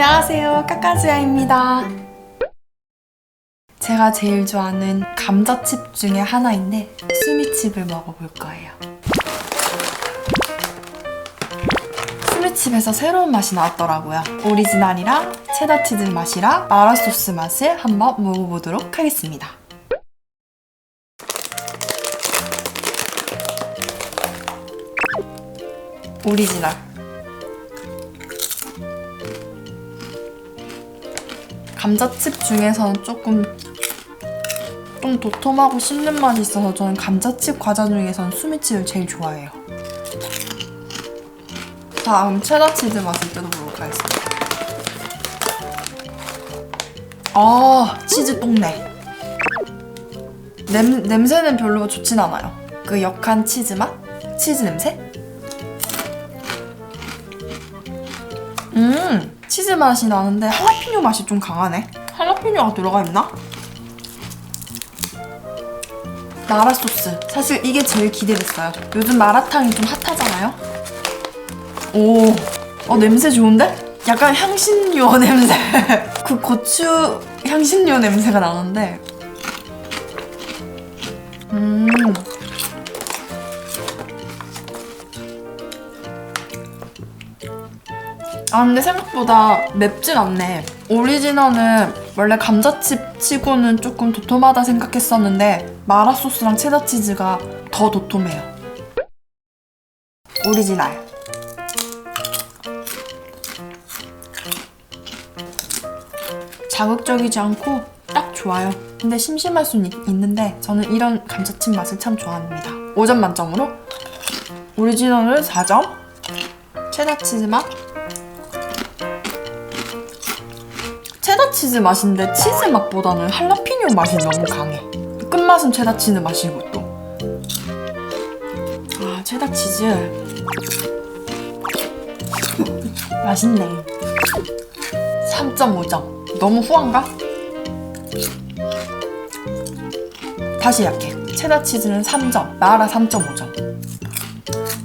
안녕하세요. 까까지아입니다. 제가 제일 좋아하는 감자칩 중에 하나인데 수미칩을 먹어볼 거예요. 수미칩에서 새로운 맛이 나왔더라고요. 오리지널이랑 체다치즈 맛이랑 마라소스 맛을 한번 먹어보도록 하겠습니다. 오리지널. 감자칩 중에서는 조금 좀 도톰하고 씹는 맛이 있어서 저는 감자칩 과자 중에서는 수미칩을 제일 좋아해요. 다음 체다치즈 맛을 뜯어보도록 하겠습니다. 아 치즈 똥내. 냄, 냄새는 별로 좋진 않아요. 그 역한 치즈 맛? 치즈 냄새? 음 치즈 맛이 나는데 할라피뇨 맛이 좀 강하네. 할라피뇨가 들어가 있나? 마라 소스. 사실 이게 제일 기대됐어요. 요즘 마라탕이 좀 핫하잖아요. 오, 어 냄새 좋은데? 약간 향신료 냄새. 그 고추 향신료 냄새가 나는데. 음 아 근데 생각보다 맵진 않네. 오리지널은 원래 감자칩 치고는 조금 도톰하다 생각했었는데 마라 소스랑 체다 치즈가 더 도톰해요. 오리지널. 자극적이지 않고 딱 좋아요. 근데 심심할 순 있, 있는데 저는 이런 감자칩 맛을 참 좋아합니다. 5점 만점으로. 오리지널을 4점. 체다 치즈 맛 체다 치즈 맛인데 치즈 맛보다는 할라피뇨 맛이 너무 강해. 끝맛은 체다 치즈 맛이고 또. 아 체다 치즈 맛있네. 3.5점. 너무 후한가? 다시 약해. 체다 치즈는 3점, 마라 3.5점.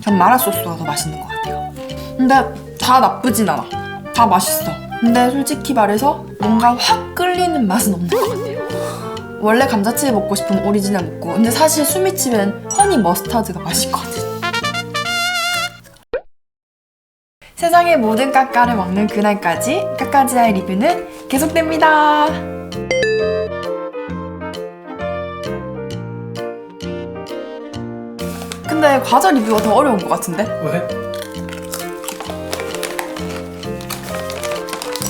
전 마라 소스가 더 맛있는 것 같아요. 근데 다 나쁘진 않아. 다 맛있어. 근데 솔직히 말해서 뭔가 확 끌리는 맛은 없는 것 같아요. 원래 감자칩 먹고 싶으면 오리지널 먹고 근데 사실 수미칩엔 허니 머스타드가 맛있거든. 세상의 모든 까까를 먹는 그날까지 까까지아의 리뷰는 계속됩니다. 근데 과자 리뷰가 더 어려운 것 같은데? 왜?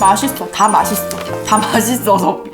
맛있어. 다 맛있어. 다 맛있어서